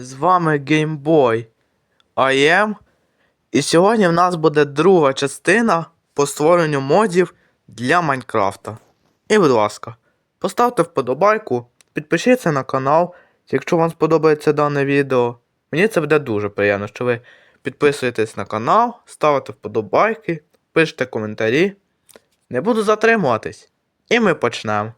З вами GameBoy IM. І сьогодні в нас буде друга частина по створенню модів для Майнкрафта. І, будь ласка, поставте вподобайку, підпишіться на канал, якщо вам сподобається дане відео. Мені це буде дуже приємно, що ви підписуєтесь на канал, ставите вподобайки, пишете коментарі. Не буду затримуватись. І ми почнемо.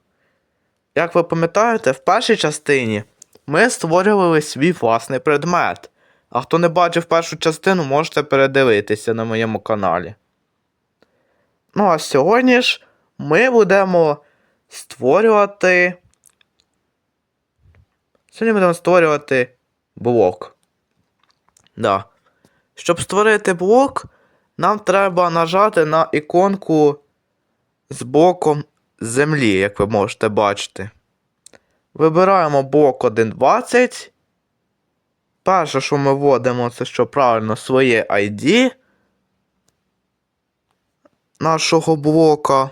Як ви пам'ятаєте, в першій частині ми створювали свій власний предмет. А хто не бачив першу частину, можете передивитися на моєму каналі. Ну а сьогодні ж ми будемо створювати. Сьогодні будемо створювати блок. Да. Щоб створити блок, нам треба нажати на іконку з боком землі, як ви можете бачити. Вибираємо блок 1.20. Перше, що ми вводимо, це що правильно своє ID нашого блока.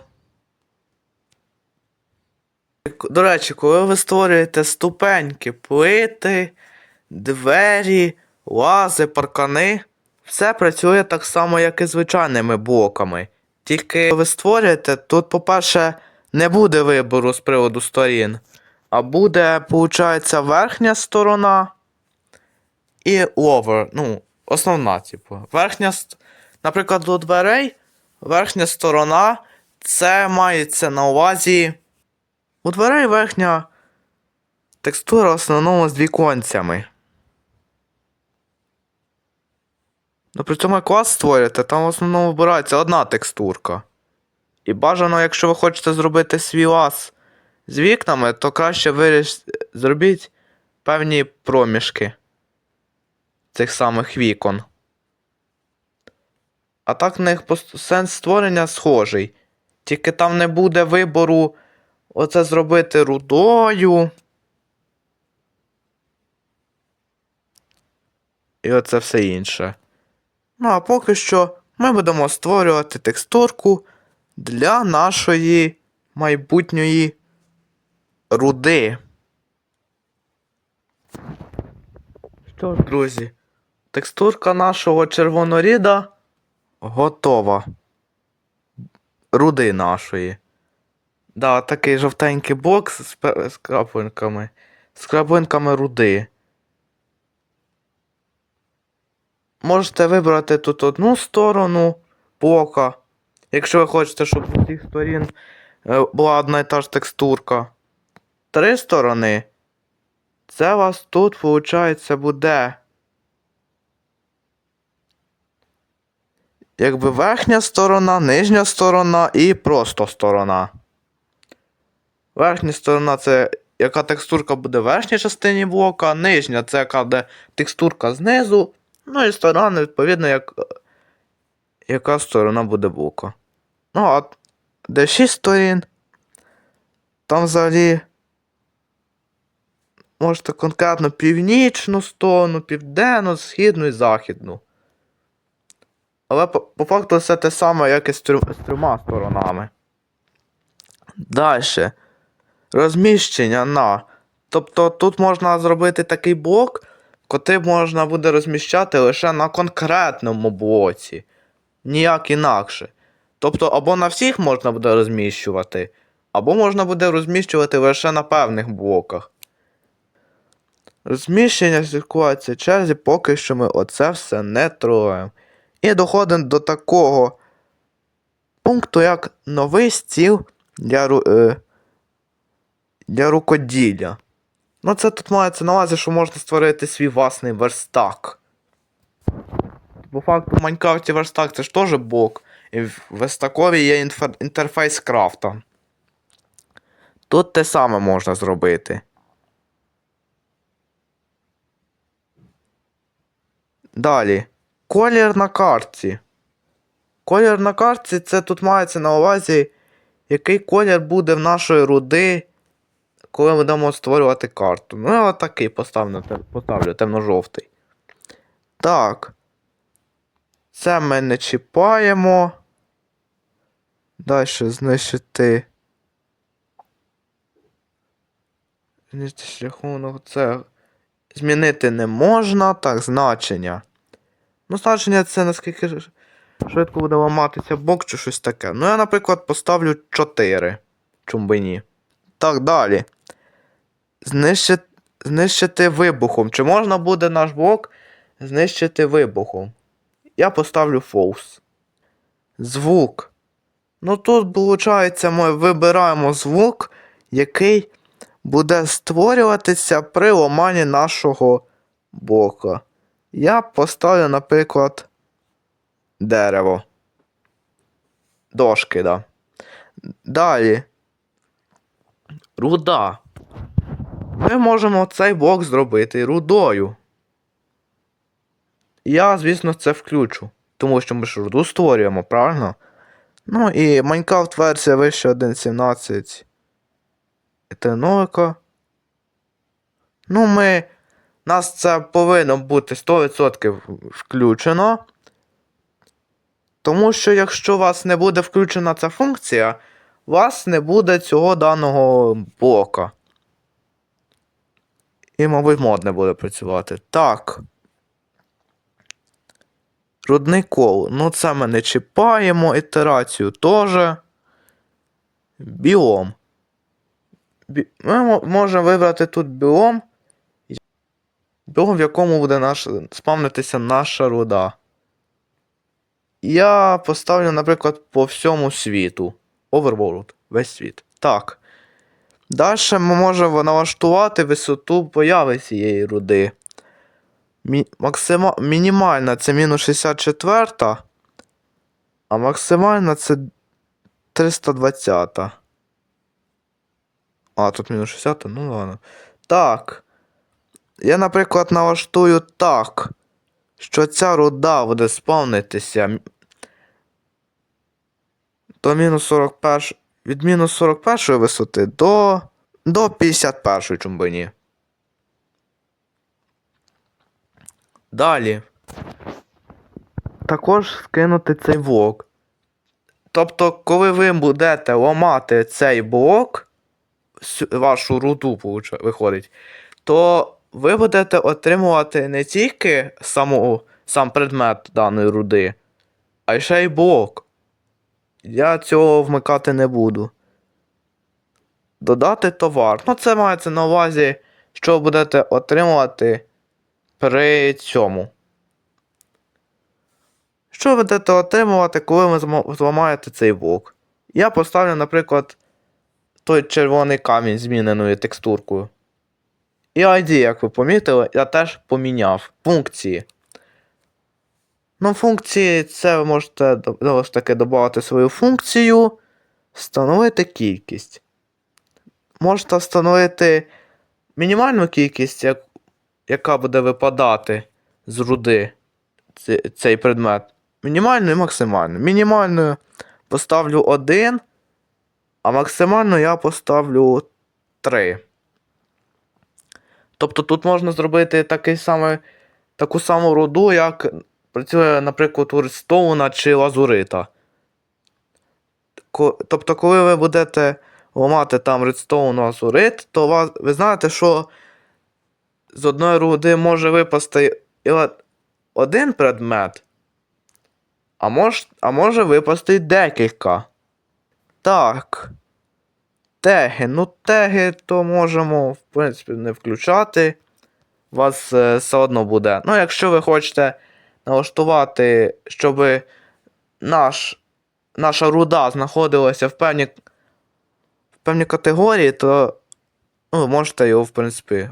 До речі, коли ви створюєте ступеньки, плити, двері, лази, паркани, все працює так само, як і звичайними блоками. Тільки ви створюєте, тут, по-перше, не буде вибору з приводу сторін, а буде, виходить, верхня сторона і lower, ну, основна, типу. Верхня, наприклад, до дверей, верхня сторона, це мається на увазі. У дверей верхня текстура в основному з віконцями. Ну, при цьому як клас створюєте, там в основному вибирається одна текстурка. І бажано, якщо ви хочете зробити свій лаз з вікнами, то краще виріш... зробіть певні проміжки цих самих вікон. А так в них сенс створення схожий. Тільки там не буде вибору оце зробити рудою. І оце все інше. Ну, а поки що ми будемо створювати текстурку для нашої майбутньої руди. Що ж, друзі, текстурка нашого червоноріда готова. Руди нашої. Да, такий жовтенький бокс з, з краплинками. З краплинками руди. Можете вибрати тут одну сторону бока. Якщо ви хочете, щоб з усіх сторін е, була одна і та ж текстурка. Три сторони. Це вас тут, виходить, буде. Якби верхня сторона, нижня сторона і просто сторона. Верхня сторона це яка текстурка буде в верхній частині блока, нижня це яка буде текстурка знизу. Ну і сторона, відповідно, як, яка сторона буде блока. Ну, а де 6 сторін, там взагалі можете конкретно північну сторону, південну, східну і західну. Але по, по факту все те саме, як і з, трьом- з трьома сторонами. Далі. Розміщення на. Тобто тут можна зробити такий блок, котрий можна буде розміщати лише на конкретному блоці. Ніяк інакше. Тобто, або на всіх можна буде розміщувати, або можна буде розміщувати лише на певних блоках. Розміщення слідкується черзі, поки що ми оце все не трогаємо. І доходимо до такого пункту, як новий стіл для, е, для рукоділля. Ну, це тут мається на увазі, що можна створити свій власний верстак. По факту в Майнкрафті верстак це ж теж блок. І в верстакові є інтерфейс крафта. Тут те саме можна зробити. Далі. Колір на картці. Колір на картці це тут мається на увазі, який колір буде в нашої руди, коли будемо створювати карту. Ну, я отакий поставлю, поставлю темно-жовтий. Так. Це ми не чіпаємо. Далі знищити. Знищити шляхунок. Це змінити не можна. Так, значення. Ну, значення це наскільки швидко буде ламатися блок чи щось таке. Ну, я, наприклад, поставлю 4. Чому би ні. Так, далі. Знищити, знищити вибухом. Чи можна буде наш блок знищити вибухом? Я поставлю false. Звук. Ну тут, виходить, ми вибираємо звук, який буде створюватися при ламанні нашого блока. Я поставлю, наприклад, дерево. Дошки, да. Далі. Руда. Ми можемо цей блок зробити рудою. Я, звісно, це включу. Тому що ми ж руду створюємо, правильно? Ну і Minecraft версія вище 1.17. Це новика. Ну, ми. Нас це повинно бути 100% включено. Тому що якщо у вас не буде включена ця функція, у вас не буде цього даного блока. І, мабуть, мод не буде працювати. Так. Рудний кол. Ну, це ми не чіпаємо. Ітерацію теж. Біом. Ми можемо вибрати тут біом. Біом, в якому буде наш... спавнитися наша руда. Я поставлю, наприклад, по всьому світу. Overworld. Весь світ. Так. Далі ми можемо налаштувати висоту появи цієї руди. Мі... Максима... Мінімальна це мінус 64, а максимальна це 320. А, тут мінус 60, ну ладно. Так. Я, наприклад, налаштую так, що ця руда буде спавнитися до мінус 41. Від мінус 41 висоти до, до 51, чому би ні. Далі. Також скинути цей блок. Тобто, коли ви будете ламати цей блок, вашу руду виходить, то ви будете отримувати не тільки саму, сам предмет даної руди, а ще й блок. Я цього вмикати не буду. Додати товар. Ну, це мається на увазі, що будете отримувати при цьому. Що будете отримувати, коли ви зламаєте цей блок? Я поставлю, наприклад, той червоний камінь зміненою текстуркою. І ID, як ви помітили, я теж поміняв функції. Ну, функції це ви можете знову ж таки додати свою функцію, встановити кількість. Можете встановити мінімальну кількість, як, яка буде випадати з руди цей предмет. Мінімальну і максимальну. Мінімальною поставлю 1, а максимальну я поставлю 3. Тобто тут можна зробити такий самий, таку саму руду, як працює, наприклад, у Редстоуна чи Лазурита. Тобто, коли ви будете ламати там Редстоун Лазурит, то вас, ви знаєте, що з одної руди може випасти один предмет, а, мож, а може випасти декілька. Так. Теги. Ну, теги то можемо, в принципі, не включати. У вас е, все одно буде. Ну, якщо ви хочете налаштувати, щоб наш, наша руда знаходилася в певній, в певній категорії, то ну, ви можете його, в принципі,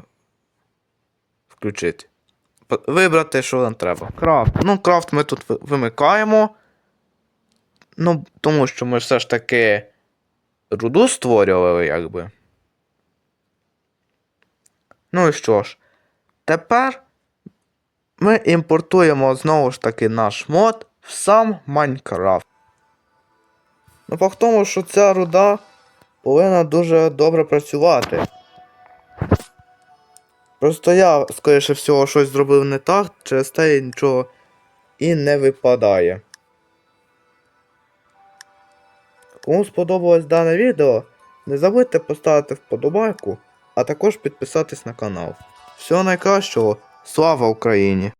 включити. Вибрати, що нам треба. Крафт. Ну, крафт ми тут вимикаємо. Ну, тому що ми все ж таки руду створювали, якби. Ну і що ж, тепер ми імпортуємо знову ж таки наш мод в сам Майнкрафт. Ну, в тому, що ця руда повинна дуже добре працювати. Просто я, скоріше всього, щось зробив не так, через те нічого і не випадає. Кому сподобалось дане відео, не забудьте поставити вподобайку, а також підписатись на канал. Всього найкращого. Слава Україні!